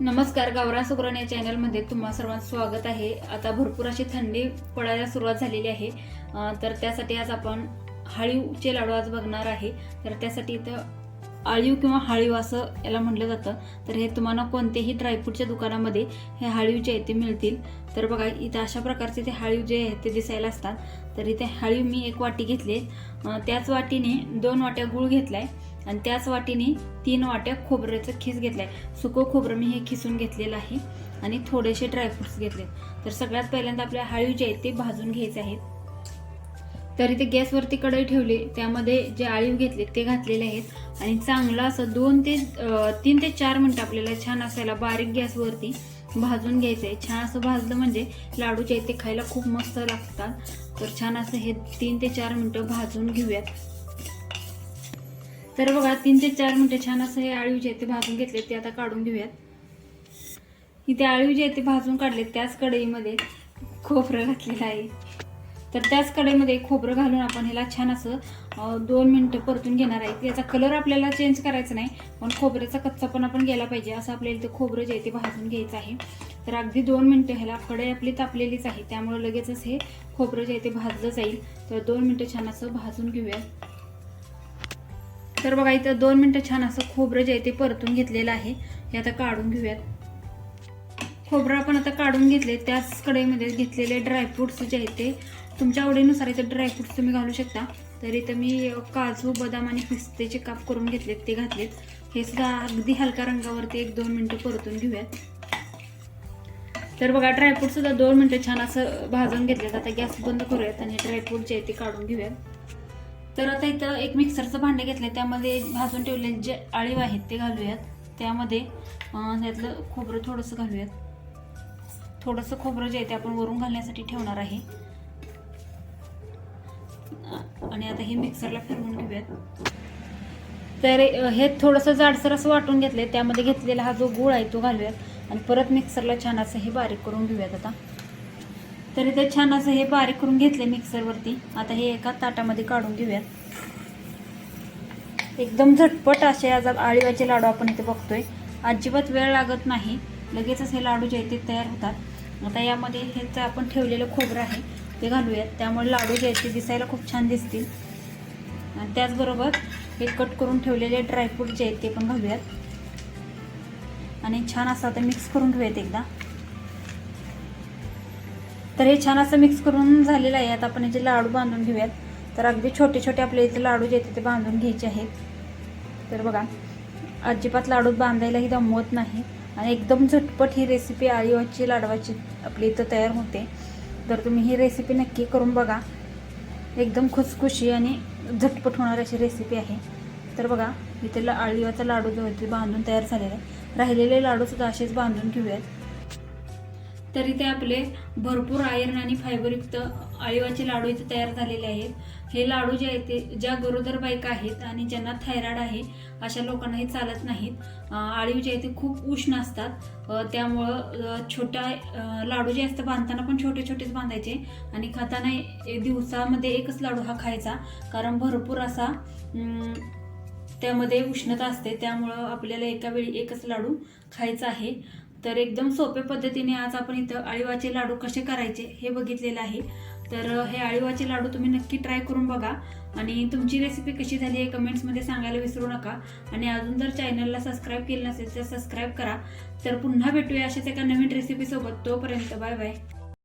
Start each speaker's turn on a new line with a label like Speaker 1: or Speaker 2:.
Speaker 1: नमस्कार गावरा सुगरण या चॅनलमध्ये तुम्हा सर्वांचं स्वागत आहे. आता भरपूर अशी थंडी पडायला सुरुवात झालेली आहे. तर त्यासाठी आज आपण हाळीवचे लाडू आज बघणार आहे. तर त्यासाठी इथं आळीव किंवा हाळीव असं याला म्हटलं जातं. तर हे तुम्हाला कोणत्याही ड्रायफ्रूटच्या दुकानामध्ये हे हाळीव जे आहे ते मिळतील. तर बघा इथं अशा प्रकारचे ते हाळीव जे आहे ते दिसायला असतात. तर इथे हाळीव मी एक वाटी घेतली त्याच वाटीने दोन वाट्या गूळ आहे आणि त्याच वाटीने तीन वाट्या खोबऱ्याचं खीस आहे सुकं खोबरं मी हे खिसून घेतलेलं आहे आणि थोडेसे ड्रायफ्रुट्स घेतले तर सगळ्यात पहिल्यांदा आपल्या हळू जे आहेत ते भाजून घ्यायचे आहेत. तर इथे गॅसवरती कढई ठेवली त्यामध्ये जे आळीव घेतले ते घातलेले आहेत. आणि चांगलं असं दोन ते तीन ते चार मिनटं आपल्याला छान असायला बारीक गॅसवरती भाजून घ्यायचं आहे छान असं भाजलं म्हणजे लाडू जे आहेत ते खायला खूप मस्त लागतात. तर छान असं हे तीन ते चार मिनटं भाजून घेऊयात. तर बघा तीन ते चार मिनटं छान असं हे आळू जे आहे ते भाजून घेतले ते आता काढून घेऊयात. इथे आळू जे आहे ते भाजून काढले त्याच कढईमध्ये खोबरं घातलेलं आहे. तर त्याच कढईमध्ये खोबरं घालून आपण ह्याला छान असं दोन मिनटं परतून घेणार आहे. याचा कलर आपल्याला चेंज करायचा नाही पण खोबऱ्याचा कच्चा पण आपण गेला पाहिजे. असं आपल्याला इथे खोबरं जे आहे ते भाजून घ्यायचं आहे. तर अगदी दोन मिनटं ह्याला कढई आपली तापलेलीच आहे. त्यामुळे लगेचच हे खोबरं जे आहे ते भाजलं जाईल. तर दोन मिनटं छान असं भाजून घेऊया तर बघा इथं दोन मिनटं छान असं खोबरं जे आहे ते परतून घेतलेलं आहे. हे आता काढून घेऊयात. खोबरं आपण आता काढून घेतले त्याच कढईमध्ये घेतलेले ड्रायफ्रुट्स जे आहेत ते. तुमच्या आवडीनुसार इथं ड्रायफ्रुट्स तुम्ही घालू शकता. तर इथं मी काजू बदाम आणि पिस्तेचे काप करून घेतलेत ते घातलेत. हे सुद्धा अगदी हलका रंगावरती एक दोन मिनटं परतून घेऊयात. तर बघा ड्रायफ्रूट सुद्धा दोन मिनटं छान असं भाजून घेतलेत. आता गॅस बंद करूयात आणि ड्रायफ्रूट जे आहे ते काढून घेऊयात. तर आता इथं एक मिक्सरचं भांडे घेतलं त्यामध्ये भाजून ठेवलेले जे आळीव आहेत ते घालूयात. त्यामध्ये त्यातलं खोबरं थोडंसं घालूयात. थोडंसं खोबरं जे आहे ते आपण वरून घालण्यासाठी ठेवणार आहे. आणि आता हे मिक्सरला फिरवून घेऊयात. तर हे थोडंसं जाडसर असं वाटून घेतलंय. त्यामध्ये घेतलेला हा जो गूळ आहे तो घालूयात. आणि परत मिक्सरला छान असं हे बारीक करून घेऊयात आता. तर इथे छान असं हे बारीक करून घेतले मिक्सरवरती. आता हे एका ताटामध्ये काढून घेऊयात. एकदम झटपट असे आज आळीवाचे लाडू आपण इथे बघतोय. अजिबात वेळ लागत नाही. लगेचच हे लाडू जे आहेत ते तयार होतात. आता यामध्ये हे आपण ठेवलेलं खोबरं आहे ते घालूयात. त्यामुळे लाडू जे आहेत ते दिसायला खूप छान दिसतील. आणि त्याचबरोबर हे कट करून ठेवलेले ड्रायफ्रूट जे आहेत ते पण घालूयात. आणि छान असं आता मिक्स करून घेऊयात एकदा. तर हे छान असं मिक्स करून झालेलं आहे. आता आपण याचे लाडू बांधून घेऊयात. तर अगदी छोटे छोटे आपले इथे लाडू जे आहेत ते बांधून घ्यायचे आहेत. तर बघा अजिबात लाडू बांधायलाही दमवत नाही. आणि एकदम झटपट ही रेसिपी आळीवाची लाडवाची आपली इथं तयार होते. तर तुम्ही ही रेसिपी नक्की करून बघा. एकदम खुसखुशी आणि झटपट होणारी अशी रेसिपी आहे. तर बघा इथे ला आळीवाचा लाडू जो आहे ते बांधून तयार झालेला आहे. राहिलेले लाडूसुद्धा असेच बांधून घेऊयात. तरी ते आपले भरपूर आयर्न आणि फायबरयुक्त आळीवाचे लाडू इथे तयार झालेले आहेत. हे लाडू जे आहेत ते ज्या गरोदर बायका आहेत आणि ज्यांना थायरॉइड आहे अशा लोकांना हे चालत नाहीत. आळीव जे आहे ते खूप उष्ण असतात. त्यामुळं छोट्या लाडू जे असतात बांधताना पण छोटे छोटेच बांधायचे आणि खाताना दिवसामध्ये एकच लाडू हा खायचा. कारण भरपूर असा त्यामध्ये उष्णता असते. त्यामुळं आपल्याला एका वेळी एकच लाडू खायचा आहे. तर एकदम सोप्या पद्धतीने आज आपण इथं अळीवाचे लाडू कसे करायचे हे बघितलेलं आहे. तर हे आळीवाचे लाडू तुम्ही नक्की ट्राय करून बघा. आणि तुमची रेसिपी कशी झाली आहे कमेंट्समध्ये सांगायला विसरू नका. आणि अजून जर चॅनलला सबस्क्राईब केलं नसेल तर सबस्क्राईब करा. तर पुन्हा भेटूया अशाच एका नवीन रेसिपीसोबत तोपर्यंत बाय बाय